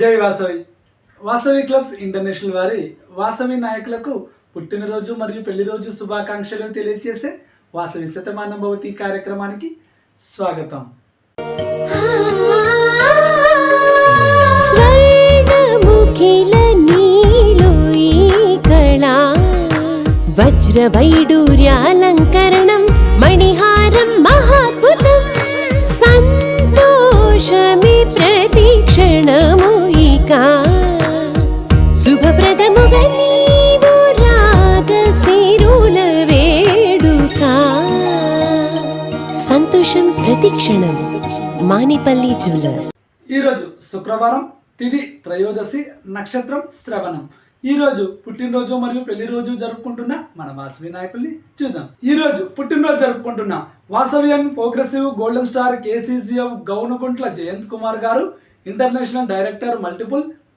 జై Vasavi. Vasavi clubs international వారి వాసవి నాయకులకు పుట్టినరోజు మరియు పెళ్ళి రోజు శుభాకాంక్షలు తెలియజేసే వాసవి శతమానం భవతి కార్యక్రమానికి స్వాగతం. స్వర్గముఖిల మణిహారం ఈ సంతోషమి సంతోషం ప్రతిక్షణం మానిపల్లి జ్యువెలర్స్. ఈరోజు శుక్రవారం తిది త్రయోదశి నక్షత్రం శ్రవణం. ఈ రోజు పుట్టినరోజు మరియు పెళ్ళి రోజు జరుపుకుంటున్న మన వాసవి నాయకుల్ని చూద్దాం. ఈ రోజు పుట్టినరోజు జరుపుకుంటున్న Vasavian progressive golden star KCCF Gounaguntla Jayanth Kumar garu international director multiple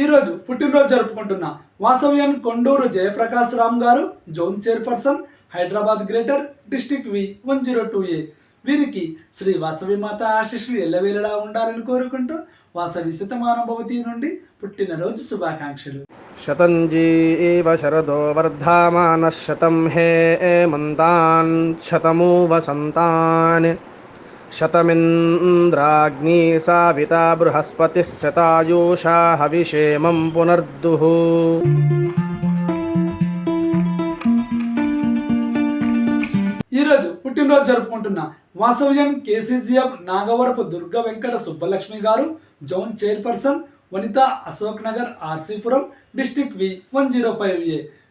ఈరోజు పుట్టినరోజు జరుపుకుంటున్న వాసవ్యన్ Konduru Jayaprakash Ram garu zone chairperson Hyderabad greater district V one zero two A. వీరికి శ్రీ వాసవి మాత ఆశిష్లు ఎల్లవేలలా ఉండాలని కోరుకుంటూ వాసవి శతమానుభవతి నుండి పుట్టినరోజు శుభాకాంక్షలు. శతంజీ ఏవ శరదో వర్ధామాన శతం హే మంతాన్ శతము వసంతాన్ शतमिन्द्राग्नी साविता बृहस्पतिः शतायुषा हविषेमं पुनर्दुः ఈ రోజు పుట్టినరోజు జరుపుకుంటున్న వాసవ్యన్ కేసీజీఎఫ్ నాగవరపు దుర్గ వెంకట సుబ్బలక్ష్మి గారు zone chairperson Vanitha Ashok Nagar RC Puram district V one zero five A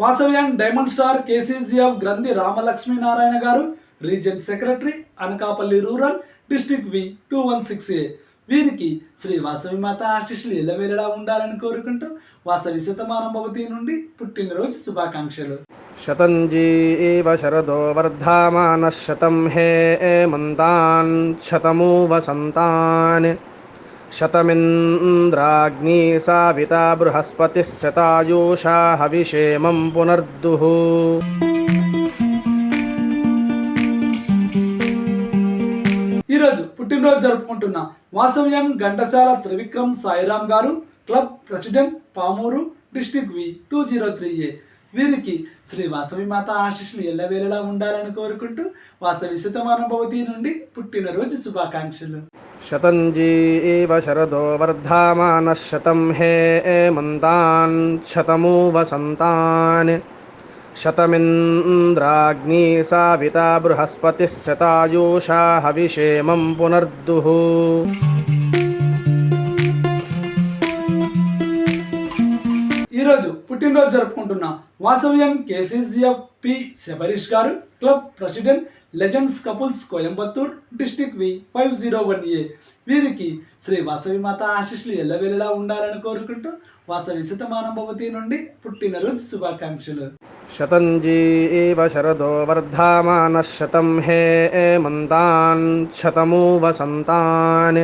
వాసవ్యాన్ diamond star KCGF Granthi Ramalakshmi Narayana garu region secretary Anakapalli rural district V two one six A. వీరికి శ్రీ వాసవి మాత ఆశీస్సులు ఎలవేలలా ఉండాలని కోరుకుంటూ వాసవి శతమానం భవతి నుండి పుట్టినరోజు శుభాకాంక్షలు. శతంజీ ఏవ శరదో వర్ధమాన శతం హే మంతాన్ శతమూ వసంతాన్ शतमिन्द्राग्नी साविता बृहस्पतिः शतायुषा हविषेमं पुनर्दुः ఈ రోజు పుట్టినరోజు జరుపుకుంటున్న వాసవ్యం Ghantasala Trivikram Sairam garu club president Pamuru district V two zero three A వీరికి శ్రీ వాసవి మాత ఆశీస్సులు ఎల్లవేళలా ఉండాలని కోరుకుంటూ వాసవి శతమానుభవతి నుండి పుట్టినరోజు శుభాకాంక్షలు शतञ्जी एव शरदो वर्धामानः शतं हे एमन्तान् शतमु वसन्तान् शतमिन्द्राग्नी साविता बृहस्पतिः शतायुषा हविषेमं पुनर्दुः ఈ రోజు పుట్టినరోజు జరుపుకుంటున్న వాసవ్యం KCGF P Shabarish garu club president legends couples Coimbatore district V five zero one A వీరికి శ్రీ వాసవి మాత ఆశిష్లు ఎల్లవెల్లలా ఉండాలని కోరుకుంటూ వాసవి శతమానభవతి నుండి పుట్టినరోజు శుభాకాంక్షలు. శతంజీ ఏవ శరదో వర్ధమాన శతం హే మంతాన్ శతమూ వసంతాన్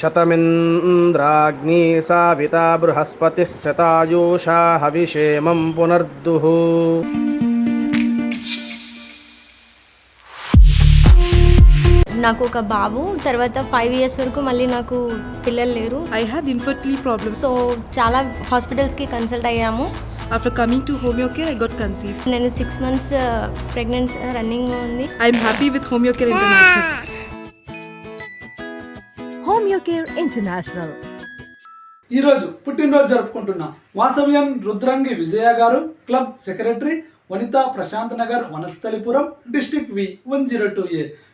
శతమింద్రాగ్ని సావిత బృహస్పతి శతాయూషా హవిషేమం పునర్దుః. నాకు ఒక బాబు తర్వాత ఫైవ్ ఇయర్స్ వరకు మళ్ళీ నాకు పిల్లలు లేరు I had infertility problems. So చాలా హాస్పిటల్స్కి కన్సల్ట్ అయ్యాము After coming to Homeocare, I got conceived. నేను సిక్స్ మంత్స్ ప్రెగ్నెన్సీ రన్నింగ్ ఉంది I'm happy with Homeocare International. Home Your Care International. ఈరోజు పుట్టినరోజు జరుపుకుంటున్న Vasavian Rudrangi Vijaya garu club secretary Vanitha Prashanth Nagar Vanasthalipuram district V one zero two A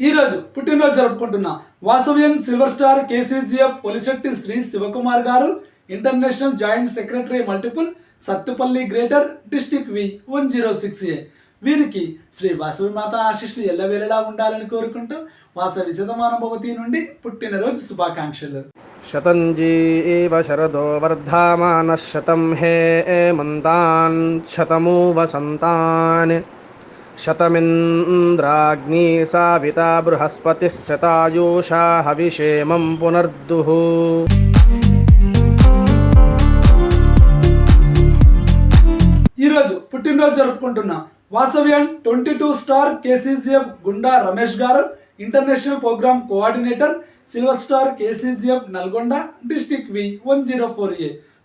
ఈరోజు పుట్టినరోజు జరుపుకుంటున్న Vasavian silver star KCGF Polisetty Shri Sivakumar garu international joint secretary multiple Sathupalli greater district V one zero six A. వీరికి శ్రీ వాసవి మాత ఆశిష్లు ఎల్లవేళలా ఉండాలని కోరుకుంటూ వాసవి శతమానభవతి నుండి పుట్టినరోజు శుభాకాంక్షలు. శతంజీవ శరదో వర్ధామాన శతం హే మంతాన్ శతమూ వసంతాన్ శతమింద్రాగ్నీ సావితా బృహస్పతి శతాయూషా హవిషేమం పునర్దుః. ఈరోజు పుట్టినరోజు జరుపుకుంటున్న Vasavian twenty two star KCGF Gunda Ramesh garu international program coordinator silver star KCGF Nalgonda district V one zero four A.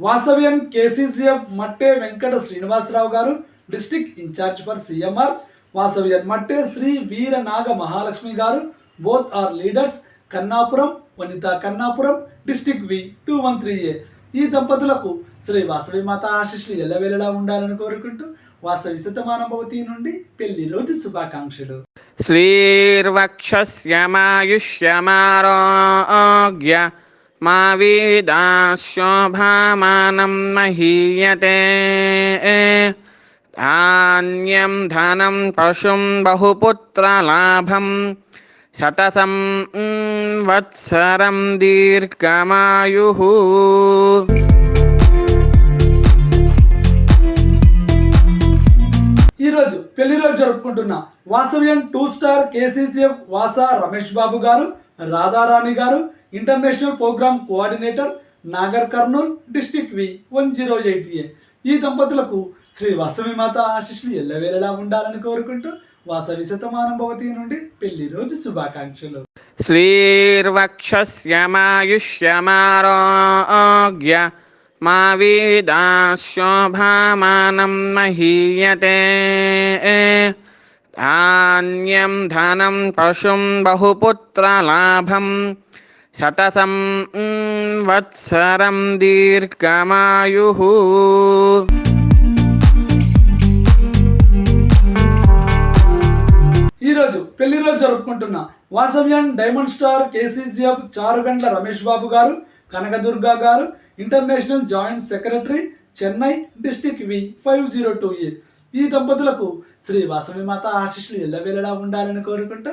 వాసవ్యం KCCF Matte Venkata Srinivasarao garu district incharge for CMR. Vasavyam Matte Shri Veera Naga Mahalakshmi గారు both are leaders Kannapuram Vanitha Kannapuram district V two one three A. ఈ దంపతులకు శ్రీ వాసవి మాత ఎలా ఎల్లవేళలా ఉండాలని కోరుకుంటూ వాసవి శతమానభవతి నుండి పెళ్ళి రోజు శుభాకాంక్షలు. శ్రీర్వక్ష మా వీదాశోభామానం మహీయతే ధాన్యం ధనం పశుం బహుపుత్రలాభం శతసం వత్సరం దీర్ఘమాయు ఈరోజు పెళ్ళి రోజు జరుపుకుంటున్న Vasavyam two star KCCF Vasa Ramesh Babu గారు రాధారాణి గారు international programme coordinator Nagar Kurnool district V one zero eight A ఈ దంపతులకు శ్రీ వాసవి మాత ఆశిష్లు ఎల్లవేళలా ఉండాలని కోరుకుంటూ వాసవి శతమానం భవతి నుండి పెళ్ళి రోజు శుభాకాంక్షలు. శ్రీర్వక్షమాయుష్యమారోగ్య మా వీదాశోభామానం మహీయతే. ధాన్యం ధనం పశుం బహుపుత్రలాభం శతసం వత్సరం దీర్ఘమాయు. ఈరోజు పెళ్ళి రోజు జరుపుకుంటున్న వాసవ్యాన్ diamond star KCGF Charugandla Ramesh Babu గారు కనకదుర్గా గారు international joint secretary Chennai district V five zero two A. ఈ దంపతులకు శ్రీ వాసవి మాత ఆశీస్సులు ఎల్లవేళలా ఉండాలని కోరుకుంటూ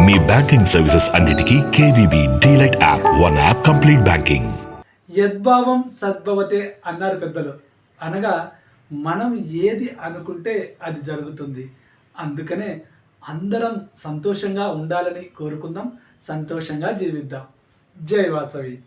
మీ బ్యాంకింగ్ సర్వీసెస్ అన్నిటికీ KVB DLite app one app complete banking. యద్భావం సద్భవతే అన్నారు పెద్దలు. అనగా మనం ఏది అనుకుంటే అది జరుగుతుంది. అందుకనే అందరం సంతోషంగా ఉండాలని కోరుకుందాం సంతోషంగా జీవిద్దాం. జై వాసవి.